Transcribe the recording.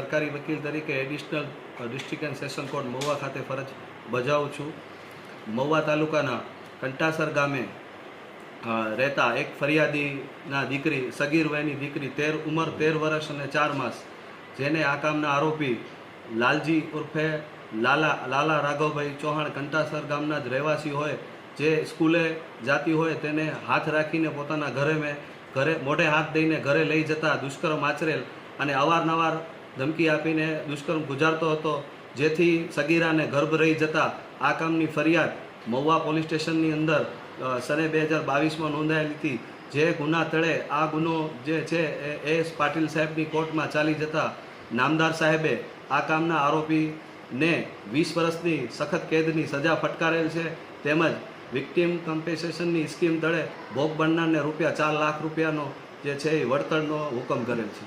સરકારી વકીલ તરીકે additional district and session court Mahuva ખાતે ફરજ બજાવું છું. મહુવા તાલુકાના કંટાસર ગામે રહેતા એક ફરિયાદીના દીકરી, સગીર વયની દીકરી તેર, ઉંમર તેર વર્ષ અને ચાર માસ, જેને આ કામના આરોપી લાલજી ઉર્ફે લાલા લાલા રાઘવભાઈ ચૌહાણ કંટાસર ગામના જ રહેવાસી હોય, જે સ્કૂલે જાતી હોય તેને હાથ રાખીને પોતાના ઘરે મેં, ઘરે, મોઢે હાથ દઈને ઘરે લઈ જતા દુષ્કર્મ આચરેલ અને અવારનવાર ધમકી આપીને દુષ્કર્મ ગુજારતો હતો. જેથી સગીરાને ગર્ભ રહી જતા આ કામની ફરિયાદ મહુવા પોલીસ સ્ટેશનની અંદર સને બે હજાર બાવીસમાં નોંધાયેલી હતી. જે ગુના તળે આ ગુનો જે છે એ એસ પાટીલ સાહેબની કોર્ટમાં ચાલી જતા નામદાર સાહેબે આ કામના આરોપીને વીસ વર્ષની સખત કેદની સજા ફટકારેલ છે. તેમજ વિક્ટિમ કમ્પેસેશનની સ્કીમ તળે ભોગ બનનારને રૂપિયા ચાર લાખ રૂપિયાનો જે છે એ વળતરનો હુકમ કરેલ છે.